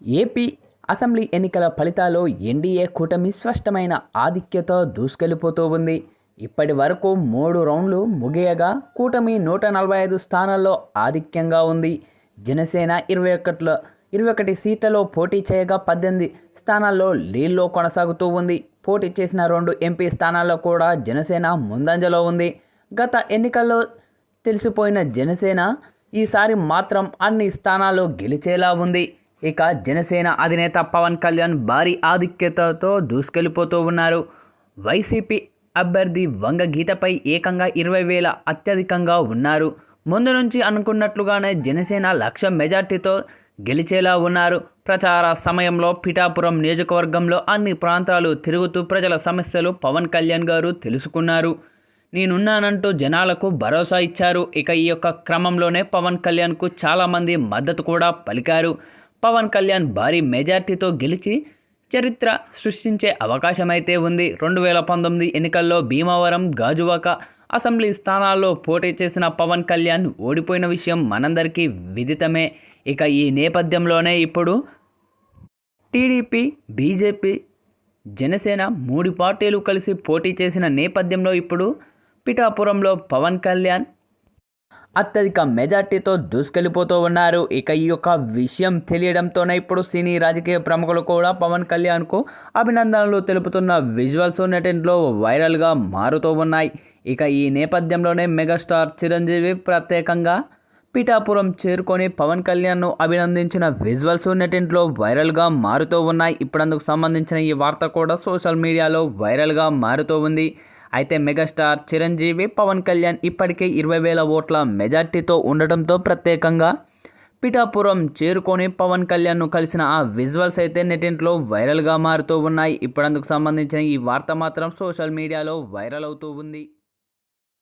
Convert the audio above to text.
AP assembly ఎన్నికల ఫలితాల్లో NDA కూటమి స్పష్టమైన ఆధిక్యత దూసుకెళ్ళిపోతూ ఉంది. ఇప్పటి వరకు మూడు రౌండ్లు ముగియగా కూటమి నూట నలభై ఐదు స్థానాల్లో ఆధిక్యంగా ఉంది. జనసేన ఇరవై ఒకటిలో ఇరవై ఒకటి సీట్లలో పోటీ చేయగా పద్దెనిమిది స్థానాల్లో లీల్లో కొనసాగుతూ ఉంది. పోటీ చేసిన రెండు ఎంపీ స్థానాల్లో కూడా జనసేన ముందంజలో ఉంది. గత ఎన్నికల్లో తెలిసిపోయిన జనసేన ఈసారి మాత్రం అన్ని స్థానాల్లో గెలిచేలా ఉంది. ఇక జనసేన అధినేత పవన్ కళ్యాణ్ భారీ ఆధిక్యతతో దూసుకెళ్ళిపోతూ ఉన్నారు. వైసీపీ అభ్యర్థి వంగ గీతపై ఏకంగా ఇరవై వేల అత్యధికంగా ఉన్నారు. ముందు నుంచి అనుకున్నట్లుగానే జనసేన లక్ష మెజార్టీతో గెలిచేలా ఉన్నారు. ప్రచార సమయంలో పిఠాపురం నియోజకవర్గంలో అన్ని ప్రాంతాలు తిరుగుతూ ప్రజల సమస్యలు పవన్ కళ్యాణ్ గారు తెలుసుకున్నారు. నేనున్నానంటూ జనాలకు భరోసా ఇచ్చారు. ఇక ఈ యొక్క క్రమంలోనే పవన్ కళ్యాణ్కు చాలామంది మద్దతు కూడా పలికారు. పవన్ కళ్యాణ్ భారీ మెజార్టీతో గెలిచి చరిత్ర సృష్టించే అవకాశమైతే ఉంది. రెండు వేల పంతొమ్మిది ఎన్నికల్లో భీమవరం గాజువాక అసెంబ్లీ స్థానాల్లో పోటీ చేసిన పవన్ కళ్యాణ్ ఓడిపోయిన విషయం మనందరికీ విదితమే. ఇక ఈ నేపథ్యంలోనే ఇప్పుడు టీడీపీ బీజేపీ జనసేన మూడు పార్టీలు కలిసి పోటీ చేసిన నేపథ్యంలో ఇప్పుడు పిఠాపురంలో పవన్ కళ్యాణ్ అత్యధిక మెజార్టీతో దూసుకెళ్ళిపోతూ ఉన్నారు. ఇక ఈ యొక్క విషయం తెలియడంతోనే ఇప్పుడు సినీ రాజకీయ ప్రముఖులు కూడా పవన్ కళ్యాణ్కు అభినందనలు తెలుపుతున్న విజువల్స్ నెటింట్లో వైరల్గా మారుతూ ఉన్నాయి. ఇక ఈ నేపథ్యంలోనే మెగాస్టార్ చిరంజీవి ప్రత్యేకంగా పిఠాపురం చేరుకొని పవన్ కళ్యాణ్ను అభినందించిన విజువల్స్ నెటింట్లో వైరల్గా మారుతూ ఉన్నాయి. ఇప్పుడు అందుకు సంబంధించిన ఈ వార్త కూడా సోషల్ మీడియాలో వైరల్గా మారుతూ ఉంది. అయితే మెగాస్టార్ చిరంజీవి పవన్ కళ్యాణ్ ఇప్పటికే ఇరవై వేల ఓట్ల మెజార్టీతో ఉండటంతో ప్రత్యేకంగా పిఠాపురం చేరుకొని పవన్ కళ్యాణ్ను కలిసిన ఆ విజువల్స్ అయితే నెటింట్లో వైరల్గా మారుతూ ఉన్నాయి. ఇప్పుడందుకు సంబంధించిన ఈ వార్త మాత్రం సోషల్ మీడియాలో వైరల్ అవుతూ ఉంది.